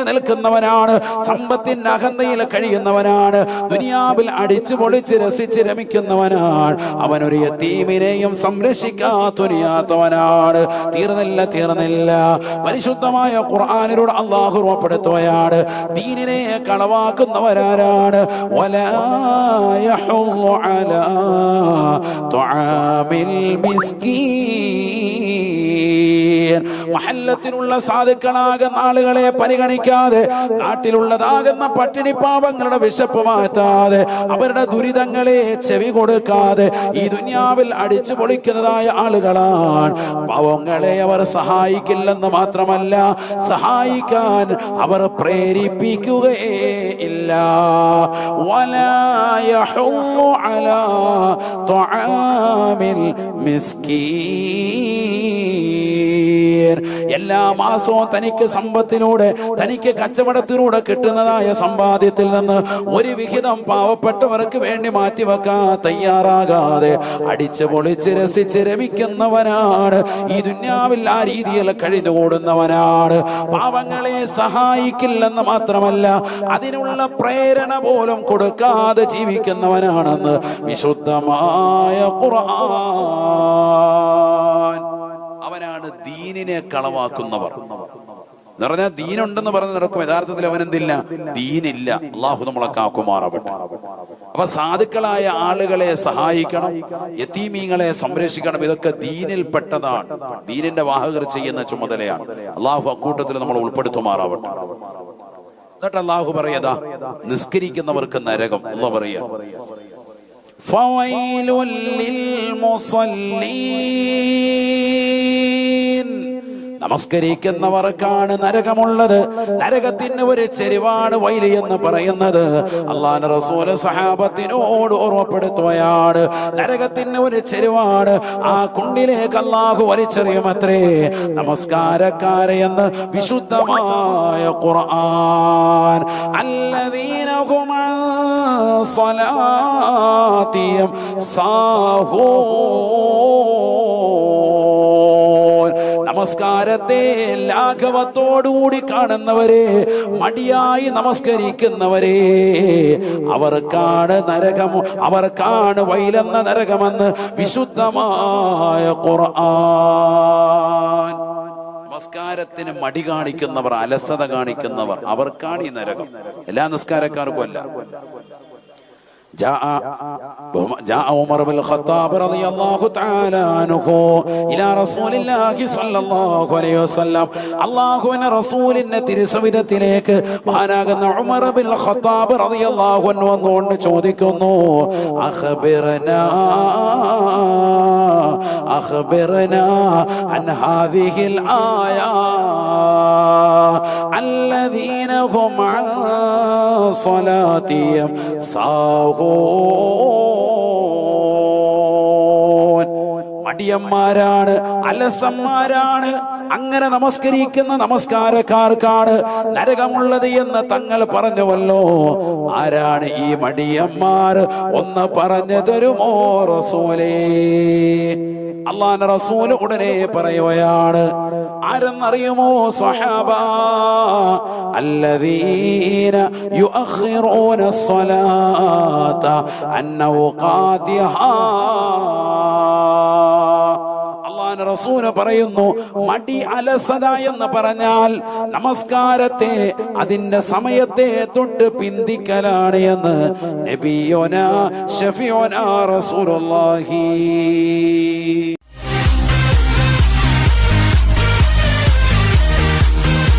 നിറഞ്ഞു നിൽക്കുന്നവനാണ്. സമ്പത്തിന്റെ അഹന്തയിൽ കഴിയുന്നവനാണ്. ദുനിയാവിൽ അടിച്ചു പൊളിച്ച് രസിച്ച് രമിക്കുന്നവനാണ്. അവനൊരു യത്തീമിനെയും സംരക്ഷിക്കാ തുനിയാത്തവനാണ് തീർന്നില്ല തീർന്നില്ല. പരിശുദ്ധമായ ഖുർആാനിലൂടെ അള്ളാഹു രൂപപ്പെടുത്തുകയാണ് ദീനിനെ കളവാക്കുന്നവരാരാണ്? വലാ യഹുള്ളു അലാ തുആമിൽ മിസ്കീൻ മഹല്ലത്തിലുള്ള സാധുക്കളാകുന്ന ആളുകളെ പരിഗണിക്കാതെ നാട്ടിലുള്ളതാകുന്ന പട്ടിണി പാവങ്ങളുടെ വിശപ്പ് മാറ്റാതെ അവരുടെ ദുരിതങ്ങളെ ചെവി കൊടുക്കാതെ ഈ ദുനിയാവിൽ അടിച്ചു പൊളിക്കുന്നതായ ആളുകളാണ് പാവങ്ങളെ അവർ സഹായിക്കില്ലെന്ന് മാത്രമല്ല സഹായിക്കാൻ അവർ പ്രേരിപ്പിക്കുകയേ ഇല്ല ولا يحض على طعام المسكين എല്ലാ മാസവും തനിക്ക് സമ്പത്തിലൂടെ തനിക്ക് കച്ചവടത്തിലൂടെ കിട്ടുന്നതായ സമ്പാദ്യത്തിൽ നിന്ന് ഒരു വിഹിതം പാവപ്പെട്ടവർക്ക് വേണ്ടി മാറ്റിവെക്കാൻ തയ്യാറാകാതെ അടിച്ചു പൊളിച്ച് രസിച്ച് രമിക്കുന്നവനാണ്. ഈ ദുന്യാവിൽ ആ രീതിയിൽ കഴിഞ്ഞുകൂടുന്നവനാണ് പാവങ്ങളെ സഹായിക്കില്ലെന്ന് മാത്രമല്ല അതിനുള്ള പ്രേരണ പോലും കൊടുക്കാതെ ജീവിക്കുന്നവനാണെന്ന് വിശുദ്ധമായ ഖുർആൻ. ദീനിനെ കളവാക്കുന്നവർ എന്ന് പറഞ്ഞാൽ ദീനുണ്ടെന്ന് പറഞ്ഞ് നടക്കും യഥാർത്ഥത്തിൽ അവനെന്തില്ല ദീനില്ല അള്ളാഹു നമ്മളെ കാക്കുമാറാവട്ടെ അപ്പൊ സാധുക്കളായ ആളുകളെ സഹായിക്കണം യത്തീമീങ്ങളെ സംരക്ഷിക്കണം ഇതൊക്കെ ദീനിൽപ്പെട്ടതാണ് ദീനിന്റെ വാഹകർ ചെയ്യുന്ന ചുമതലയാണ് അള്ളാഹു അക്കൂട്ടത്തിൽ നമ്മൾ ഉൾപ്പെടുത്തുമാറാവട്ടെ എന്നിട്ട് അള്ളാഹു പറയതാ നിസ്കരിക്കുന്നവർക്ക് നരകം എന്ന് പറയാ فويل للمصلين നമസ്കരിക്കുന്നവർക്കാണ് നരകമുള്ളത് നരകത്തിന് ഒരു ചെരിവാണ് വൈലി എന്ന് പറയുന്നത് അള്ളാഹ് റസൂല് സഹാബത്തിനോട് ഓർമ്മപ്പെടുത്തുകയാണ് നരകത്തിന് ഒരു ചെരിവാണ് ആ കുണ്ടിലേക്ക് അള്ളാഹു വലിച്ചെറിയുമത്രേ നമസ്കാരക്കാരെ എന്ന് വിശുദ്ധമായ ഖുർആൻ അല്ലദീനഹും عن صلاتهم സാഹൂൻ നമസ്കാരത്തെ ലാഘവത്തോടുകൂടി കാണുന്നവരെ മടിയായി നമസ്കരിക്കുന്നവരെ. അവർക്കാണ് നരകം അവർക്കാണ് വൈലെന്ന നരകമെന്ന് വിശുദ്ധമായ ഖുർആൻ. നമസ്കാരത്തിന് മടി കാണിക്കുന്നവർ അലസത കാണിക്കുന്നവർ അവർക്കാണ് ഈ നരകം. എല്ലാ നിസ്കാരക്കാർക്കും അല്ല. جاء جاء عمر بن الخطاب رضي الله تعالى عنه إلى رسول الله صلى الله عليه وسلم الله എന്ന റസൂലിന്റെ തിരുസവിധത്തിലേക്ക് മഹാനാകുന്ന ഉമർ ബിൻ ഖത്താബ് റളിയല്ലാഹു അൻഹു വന്നുകൊണ്ട് ചോദിക്കുന്നു അഖബിറനാ അഖബിറനാ അൻ ഹാദിഹിൽ ആയാ الذين هم عن صلاتهم സാഹൂൻ മടിയന്മാരാണ് അലസന്മാരാണ് അങ്ങനെ നമസ്കരിക്കുന്ന നമസ്കാരക്കാർക്കാണ് നരകമുള്ളത് എന്ന് തങ്ങൾ പറഞ്ഞുവല്ലോ ആരാണ് ഈ മടിയന്മാർ ഒന്ന് പറഞ്ഞു തരുമോ റസൂലേ അള്ളാന്റെ റസൂല് ഉടനെ പറയുകയാണ് ആരെന്നറിയുമോ സ്വഹാബ الذين يؤخرون الصلاة عن أوقاتها അള്ളാഹ് റസൂൽ പറയുന്നു മടി അലസത എന്ന് പറഞ്ഞാൽ നമസ്കാരത്തെ അതിന്റെ സമയത്തെ തൊട്ട് പിന്തിക്കലാണ് എന്ന് നബിയോന ഷഫിയോന റസൂലുള്ളാഹി.